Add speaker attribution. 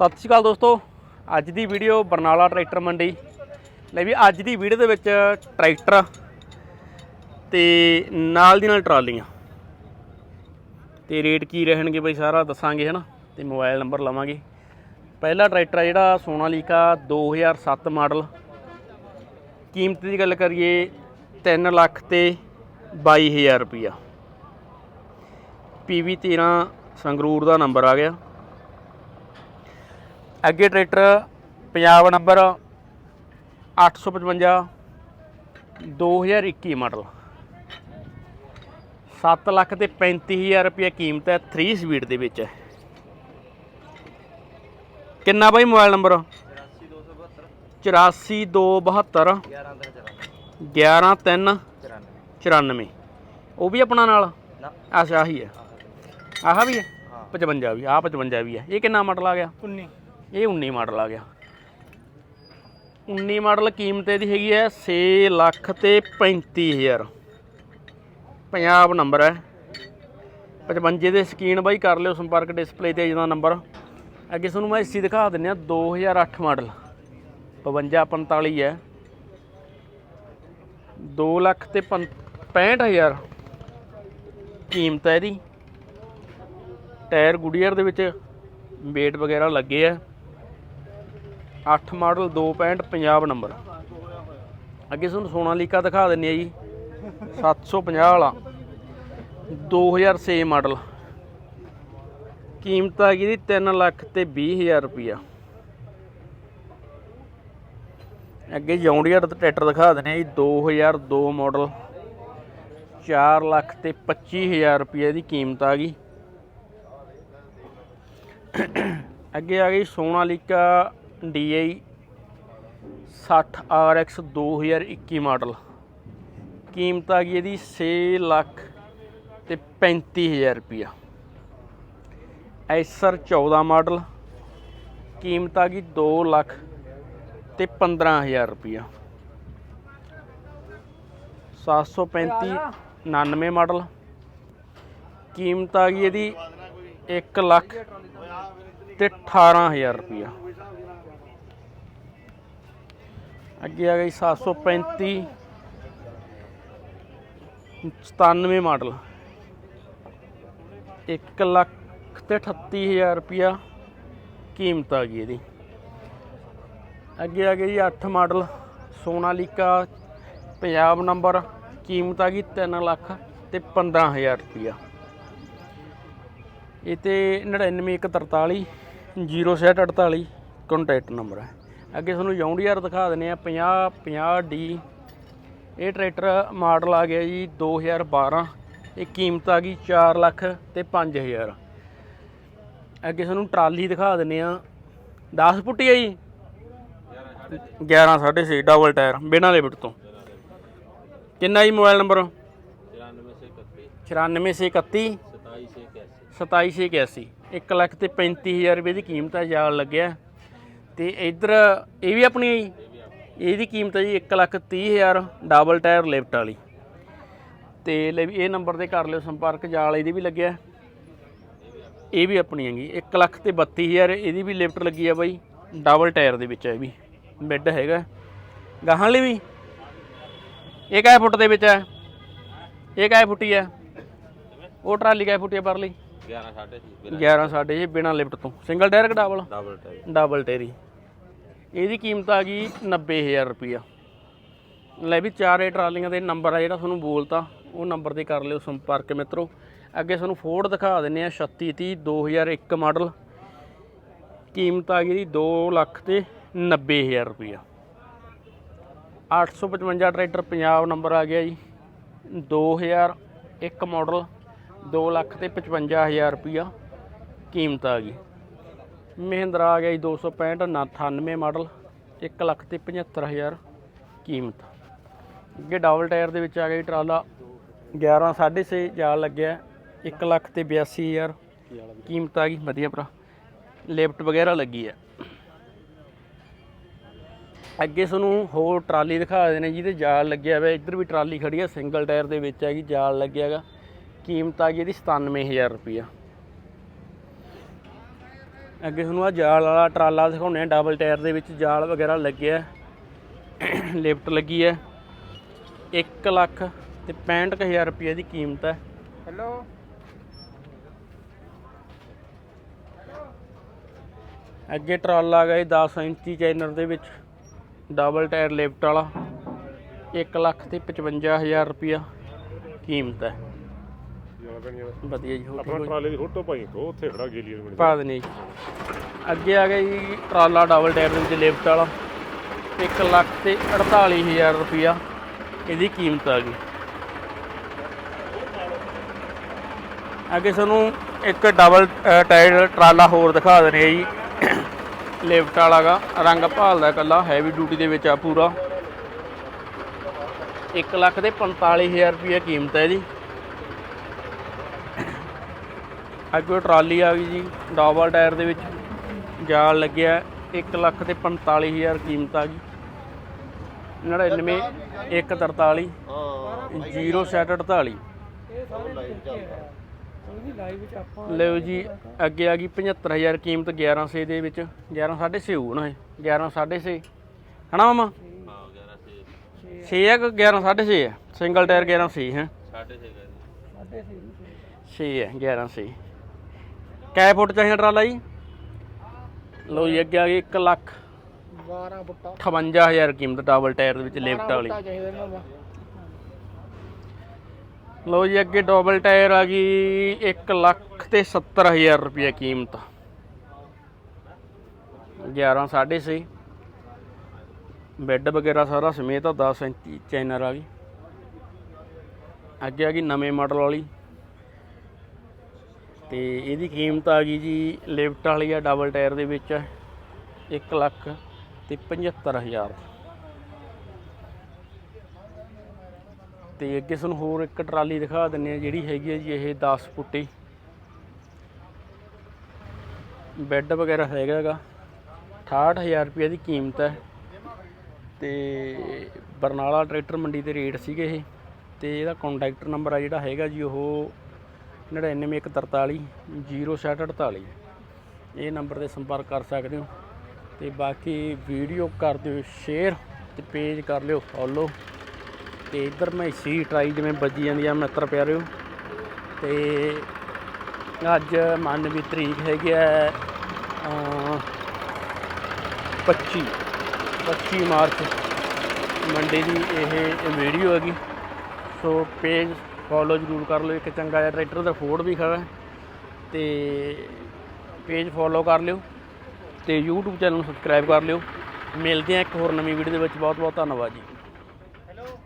Speaker 1: ਸਤਿ ਸ਼੍ਰੀ ਅਕਾਲ ਦੋਸਤੋ, ਅੱਜ ਦੀ ਵੀਡੀਓ ਬਰਨਾਲਾ ਟਰੈਕਟਰ ਮੰਡੀ। ਲੈ ਵੀ ਅੱਜ ਦੀ ਵੀਡੀਓ ਦੇ ਵਿੱਚ ਟਰੈਕਟਰ ਤੇ ਨਾਲ ਦੀ ਨਾਲ ਟਰਾਲੀਆਂ। ਤੇ ਰੇਟ ਕੀ ਰਹਿਣਗੇ ਬਈ ਸਾਰਾ ਦੱਸਾਂਗੇ ਹਨਾ, ਤੇ ਮੋਬਾਈਲ ਨੰਬਰ ਲਵਾਂਗੇ। ਪਹਿਲਾ ਟਰੈਕਟਰ ਆ ਜਿਹੜਾ ਸੋਨਾਲੀਕਾ 2007 ਮਾਡਲ। ਕੀਮਤ ਦੀ ਗੱਲ ਕਰੀਏ 3 ਲੱਖ ਤੇ 22000 ਰੁਪਈਆ PV 13 ਸੰਗਰੂਰ ਦਾ ਨੰਬਰ ਆ ਗਿਆ। ਅੱਗੇ tractor Punjab number 855 2021 model. 7 lakh ਤੇ 35000 ਰੁਪਏ ਕੀਮਤ ਹੈ 3 ਸਪੀਡ ਦੇ ਵਿੱਚ। ਹੈ ਕਿੰਨਾ ਬਾਈ ਮੋਬਾਈਲ ਨੰਬਰ? 84272 11394 ਉਹ ਵੀ ਆਪਣਾ ਨਾਲ? ਅੱਛਾ ਆਹੀ ਹੈ। ਆਹ ਵੀ ਹੈ? 55 ਵੀ ਆਹ 55 ਵੀ ਹੈ। ਇਹ ਕਿੰਨਾ ਮਾਡਲ ਆ ਗਿਆ?
Speaker 2: 19
Speaker 1: ਇਹ 19 ਮਾਡਲ ਆ ਗਿਆ। 19 ਮਾਡਲ ਕੀਮਤ ਇਹਦੀ ਹੈਗੀ ਹੈ 6 ਲੱਖ ਤੇ 35000 ਪੰਜਾਬ ਨੰਬਰ ਹੈ। 55 ਦੇ ਸਕੀਨ ਬਾਈ ਕਰ ਲਿਓ ਸੰਪਰਕ ਡਿਸਪਲੇ ਤੇ ਜਿਹਦਾ ਨੰਬਰ। ਅੱਗੇ ਤੁਹਾਨੂੰ ਮੈਂ ਇਸੀ ਦਿਖਾ ਦਿੰਨੇ ਆ 2008 ਮਾਡਲ। 52 45 ਹੈ। 2 ਲੱਖ ਤੇ 65000 ਕੀਮਤ ਹੈ ਇਹਦੀ। ਟਾਇਰ ਗੁਡੀਅਰ ਦੇ ਵਿੱਚ ਵੇਟ ਵਗੈਰਾ ਲੱਗੇ ਆ। 8 ਮਾਡਲ 265 ਪੰਜਾਬ ਨੰਬਰ। ਅੱਗੇ ਤੁਹਾਨੂੰ ਸੋਨਾਲੀਕਾ ਦਿਖਾ ਦਿੰਨੇ ਆ ਜੀ। 750 ਵਾਲਾ। 2006 ਮਾਡਲ। ਕੀਮਤ ਆ ਗਈ ਦੀ 3 ਲੱਖ ਤੇ 20000 ਰੁਪਿਆ ਅੱਗੇ ਜੌਂਡੀਅਰ ਦਾ ਟਰੈਕਟਰ ਦਿਖਾ ਦਿੰਨੇ ਆ ਜੀ 2002 ਮਾਡਲ। 4 ਲੱਖ ਤੇ 25000 ਰੁਪਏ ਦੀ ਕੀਮਤ ਆ ਗਈ। ਅੱਗੇ ਆ ਗਈ ਸੋਨਾਲੀਕਾ DI 60 RX 2021 ਮਾਡਲ। ਕੀਮਤ ਆ ਗਈ ਇਹਦੀ 6 ਲੱਖ ਤੇ 35000 ਰੁਪਿਆ ਐਸਰ 14 ਮਾਡਲ, ਕੀਮਤ ਆ ਗਈ 2 ਲੱਖ ਤੇ 15000 ਰੁਪਿਆ 735 99 ਮਾਡਲ, ਕੀਮਤ ਆ ਗਈ ਇਹਦੀ 1 ਲੱਖ ਤੇ 18000 ਰੁਪਿਆ ਅੱਗੇ ਆ ਗਈ 735 97 ਮਾਡਲ। 1 ਲੱਖ ਤੇ 38000 ਰੁਪਿਆ ਕੀਮਤ ਆ ਗਈ ਇਹਦੀ। ਅੱਗੇ ਆ ਗਈ 8 ਮਾਡਲ, ਸੋਨਾਲੀਕਾ, ਪੰਜਾਬ ਨੰਬਰ, ਕੀਮਤ ਆ ਗਈ 3 ਲੱਖ ਤੇ 15000 ਰੁਪਿਆ ਇਹ ਤੇ 99143 0648 ਕੰਟੈਕਟ ਨੰਬਰ ਹੈ। ਅੱਗੇ ਤੁਹਾਨੂੰ ਜੌਂਡੀਆਰ ਦਿਖਾ ਦਿੰਨੇ ਆ 50 50 ਡੀ ਇਹ ਟਰੈਕਟਰ ਮਾਡਲ ਆ ਗਿਆ ਜੀ 2012 ਇਹ ਕੀਮਤ ਆ ਗਈ 4 ਲੱਖ ਤੇ 5000 ਅੱਗੇ ਤੁਹਾਨੂੰ ਟਰਾਲੀ ਦਿਖਾ ਦਿੰਨੇ ਆ 10 ਫੁੱਟੀ ਹੈ ਜੀ। 11 6.5 ਡਬਲ ਟਾਇਰ ਬਿਨਾਂ ਲਿਮਟ ਤੋਂ। ਕਿੰਨਾ ਜੀ ਮੋਬਾਈਲ ਨੰਬਰ? 94631 2781 1 ਲੱਖ ਤੇ 35000 ਰੁਪਏ ਦੀ ਕੀਮਤ ਹੈ ਜਾਲ ਲੱਗਿਆ। ਤੇ ਇੱਧਰ ਇਹ ਵੀ ਆਪਣੀ ਹੈ ਜੀ। ਇਹਦੀ ਕੀਮਤ ਹੈ ਜੀ 1 ਲੱਖ 30000 ਡਬਲ ਟਾਇਰ ਲਿਫਟ ਵਾਲੀ। ਤੇ ਲੈ ਵੀ ਇਹ ਨੰਬਰ ਤੇ ਕਰ ਲਿਓ ਸੰਪਰਕ ਜਾਲ ਇਹਦੀ ਵੀ ਲੱਗਿਆ। ਇਹ ਵੀ ਆਪਣੀ ਹੈਗੀ 1 ਲੱਖ ਤੇ 32000 ਇਹਦੀ ਵੀ ਲਿਫਟ ਲੱਗੀ ਆ ਬਾਈ। ਡਬਲ ਟਾਇਰ ਦੇ ਵਿੱਚ ਹੈ ਵੀ ਬੈੱਡ ਹੈਗਾ। ਗਾਹਾਂ ਲਈ ਵੀ। ਇਹ ਕਾਹ ਫੁੱਟ ਦੇ ਵਿੱਚ ਹੈ ਇਹ ਕਾਹ ਫੁੱਟੀ ਹੈ ਉਹ ਟਰਾਲੀ ਕਾਹ ਫੁੱਟੀ ਹੈ ਪਰ ਲਈ 11 ਸਾਡੇ ਇਹ ਬਿਨਾ ਲਿਫਟ ਤੋਂ। ਸਿੰਗਲ ਟਾਇਰ ਕਿ ਡਬਲ?
Speaker 2: ਡਬਲ ਟਾਈਪ
Speaker 1: ਡਬਲ ਟੇਰੀ ਇਹਦੀ ਕੀਮਤ ਆ ਗਈ 90000 ਰੁਪਿਆ ਲੈ ਵੀ ਚਾਰੇ ਟਰਾਲੀਆਂ ਦੇ ਨੰਬਰ ਆ ਜਿਹੜਾ ਤੁਹਾਨੂੰ ਬੋਲਤਾ, ਉਹ ਨੰਬਰ ਤੇ ਕਰ ਲਿਓ ਸੰਪਰਕ ਮਿੱਤਰੋ। ਅੱਗੇ ਤੁਹਾਨੂੰ ਫੋਰਡ ਦਿਖਾ ਦਿੰਨੇ ਆ 3630 2001 ਮਾਡਲ। ਕੀਮਤ ਆ ਗਈ ਦੀ 2 ਲੱਖ ਤੇ 90000 ਰੁਪਿਆ 855 ਟਰੈਕਟਰ ਪੰਜਾਬ ਨੰਬਰ ਆ ਗਿਆ ਜੀ 2001 ਮਾਡਲ 2 ਲੱਖ ਤੇ 55000 ਰੁਪਿਆ ਕੀਮਤ ਆ ਗਈ। ਮਹਿੰਦਰਾ ਆ ਗਿਆ ਜੀ 265 98 ਮਾਡਲ 1 ਲੱਖ ਤੇ 75000 ਕੀਮਤ। ਅੱਗੇ ਡਬਲ ਟਾਇਰ ਦੇ ਵਿੱਚ ਆ ਗਿਆ ਜੀ, ਟਰਾਲਾ। 11 6.5 ਜਾਲ ਲੱਗਿਆ 1 ਲੱਖ ਤੇ 82000 ਕੀਮਤ ਆ ਗਈ, ਵਧੀਆ ਭਰਾ। ਲਿਫਟ ਵਗੈਰਾ ਲੱਗੀ ਹੈ ਅੱਗੇ ਤੁਹਾਨੂੰ ਹੋਰ ਟਰਾਲੀ ਦਿਖਾ ਦੇਣੇ ਜਿਹਦੇ ਜਾਲ ਲੱਗਿਆ ਹੋਇਆ, ਇੱਧਰ ਵੀ ਟਰਾਲੀ ਖੜੀ ਹੈ ਸਿੰਗਲ ਟਾਇਰ ਦੇ ਵਿੱਚ ਹੈਗੀ ਜਾਲ ਲੱਗਿਆ ਹੈਗਾ। ਕੀਮਤ ਆ ਗਈ ਇਹਦੀ 97000 ਰੁਪਇਆ ਅੱਗੇ ਤੁਹਾਨੂੰ ਆ ਜਾਲ ਵਾਲਾ ਟਰਾਲਾ ਦਿਖਾਉਂਦੇ ਆ ਡਬਲ ਟਾਇਰ ਦੇ ਵਿੱਚ ਜਾਲ ਵਗੈਰਾ ਲੱਗਿਆ ਲਿਫਟ ਲੱਗੀ ਹੈ 1 ਲੱਖ ਤੇ 65000 ਰੁਪਏ ਦੀ ਕੀਮਤ ਹੈ
Speaker 2: ਹੈਲੋ
Speaker 1: ਅੱਗੇ ਟਰਾਲਾ ਗਿਆ 10 ਇੰਚੀ ਚੈਨਰ ਦੇ ਵਿੱਚ ਡਬਲ ਟਾਇਰ ਲਿਫਟ ਵਾਲਾ। 1 ਲੱਖ ਤੇ 55000 ਰੁਪਿਆ ਕੀਮਤ ਹੈ
Speaker 3: ਆ
Speaker 1: ਵਧੀਆ ਜੀ ਹੋ
Speaker 3: ਆਪਣਾ ਟਰਾਲੇ ਦੀ ਫੋਟੋ ਪਾਈ ਕੋ ਉੱਥੇ ਖੜਾ ਗੇਲੀ ਦੇ।
Speaker 1: ਪਾ ਦੇਣੀ। ਜੀ ਅੱਗੇ ਆ ਗਿਆ ਜੀ ਟਰਾਲਾ ਡਬਲ ਟਾਇਰ ਦੇ ਵਿੱਚ ਲਿਫਟ ਵਾਲਾ। 1 ਲੱਖ ਤੇ 48000 ਰੁਪਿਆ ਇਹਦੀ ਕੀਮਤ ਆ ਗਈ। ਅੱਗੇ ਸਾਨੂੰ ਇੱਕ ਡਬਲ ਅ, ਟਾਇਰ ਟਰਾਲਾ ਹੋਰ ਦਿਖਾ ਦਨੇ ਜੀ। ਲਿਫਟ ਵਾਲਾ ਗਾ ਰੰਗ ਭਾਲਦਾ ਕੱਲਾ ਹੈਵੀ ਡਿਊਟੀ ਦੇ ਵਿੱਚ ਆ ਪੂਰਾ। 1 ਲੱਖ ਤੇ 45000 ਰੁਪਿਆ ਕੀਮਤ ਹੈ ਜੀ ਅੱਗੇ ਟਰਾਲੀ ਆ ਗਈ ਜੀ ਡਬਲ ਟਾਇਰ ਦੇ ਵਿੱਚ। ਜਾਲ ਲੱਗਿਆ 1 ਲੱਖ ਤੇ 45000 ਕੀਮਤ ਆ ਗਈ 99 143 0748
Speaker 2: ਉਹਦੀ ਲਾਈਵ ਵਿੱਚ ਆਪਾਂ
Speaker 1: ਲਓ ਜੀ ਅੱਗੇ ਆ ਗਈ 75000 ਕੀਮਤ 1100 ਦੇ ਵਿੱਚ। 11 650 ਹੋਊ ਨਾ ਇਹ 11 650 ਹਨਾ ਮਾਮਾ? ਹਾਂ 11 6 ਹੈ ਕਿ 11 650 ਹੈ ਸਿੰਗਲ ਟਾਇਰ 11 6 ਹੈ।
Speaker 2: ਸਾਡੇ ਸੇ
Speaker 1: 6 ਹੈ 11 6 ਕੈ ਫੁੱਟ ਚਾਹੀਦਾ ਟਰਾਲਾ ਜੀ? ਲਓ ਜੀ ਅੱਗੇ ਆ ਗਈ 1 ਲੱਖ
Speaker 2: 12 ਬੁੱਟਾ
Speaker 1: 58000 ਕੀਮਤ ਡਬਲ ਟਾਇਰ ਦੇ ਵਿੱਚ ਲਿਫਟ ਵਾਲੀ। ਲਓ ਜੀ ਅੱਗੇ ਡਬਲ ਟਾਇਰ ਆ ਗਈ 1 ਲੱਖ ਤੇ 70000 ਰੁਪਏ ਕੀਮਤ। 11 6.5 ਬੈੱਡ ਵਗੈਰਾ ਸਾਰਾ ਸਮੇਤ ਆ 10 ਇੰਚੀ ਚੈਨਰ ਆ ਗਈ। ਅੱਗੇ ਆ ਗਈ ਨਵੇਂ ਮਾਡਲ ਵਾਲੀ। ਤੇ ਇਹਦੀ ਕੀਮਤ ਆ ਗਈ ਜੀ ਲਿਫਟ ਵਾਲੀ ਆ ਡਬਲ ਟਾਇਰ ਦੇ ਵਿੱਚ 1 ਲੱਖ ਤੇ 75000 ਤੇ ਅੱਗੇ ਤੁਹਾਨੂੰ ਹੋਰ ਇੱਕ ਟਰਾਲੀ ਦਿਖਾ ਦਿੰਨੇ ਆ ਜਿਹੜੀ ਹੈਗੀ ਆ ਜੀ ਇਹ 10 ਫੁੱਟੀ। ਬੈੱਡ ਵਗੈਰਾ ਹੈਗਾਗਾ 68000 ਰੁਪਏ ਦੀ ਕੀਮਤ ਹੈ। ਤੇ ਬਰਨਾਲਾ ਟਰੈਕਟਰ ਮੰਡੀ ਦੇ ਰੇਟ ਸੀਗੇ ਇਹ, ਤੇ ਇਹਦਾ ਕੰਟੈਕਟ ਨੰਬਰ ਆ ਜਿਹੜਾ ਹੈਗਾ ਜੀ ਉਹ 99143 0648 ਇਹ ਨੰਬਰ ਤੇ ਸੰਪਰਕ ਕਰ ਸਕਦੇ ਹੋ। ਤੇ ਬਾਕੀ ਵੀਡੀਓ ਕਰ ਦਿਓ ਸ਼ੇਅਰ ਤੇ ਪੇਜ ਕਰ ਲਿਓ ਫੋਲੋ ਤੇ ਇੱਧਰ ਮੈਂ ਸੀ ਟਰਾਈ ਜਿਵੇਂ ਵੱਜੀ ਜਾਂਦੀ ਆ ਮਿੱਤਰ ਪਿਆਰਿਓ। ਤੇ ਅੱਜ ਮੰਨਵੀਂ ਤਰੀਕ ਹੈਗੀ ਆ ਅਮ, 25 25 ਮਾਰਚ। ਮੰਡੇ ਦੀ ਇਹ ਵੀਡੀਓ ਹੈਗੀ। ਸੋ ਪੇਜ ਫੋਲੋ ਜ਼ਰੂਰ ਕਰ ਲਿਓ, ਇੱਕ ਚੰਗਾ ਜਿਹਾ ਟਰੈਕਟਰ ਦਾ ਫੋੜ ਵੀ ਖੜਾ ਹੈ ਤੇ ਪੇਜ ਫੋਲੋ ਕਰ ਲਿਓ ਤੇ YouTube ਚੈਨਲ ਨੂੰ ਸਬਸਕ੍ਰਾਈਬ ਕਰ ਲਿਓ। ਮਿਲਦੇ ਆ ਇੱਕ ਹੋਰ ਨਵੀਂ ਵੀਡੀਓ ਦੇ ਵਿੱਚ। ਬਹੁਤ ਬਹੁਤ ਧੰਨਵਾਦ ਜੀ।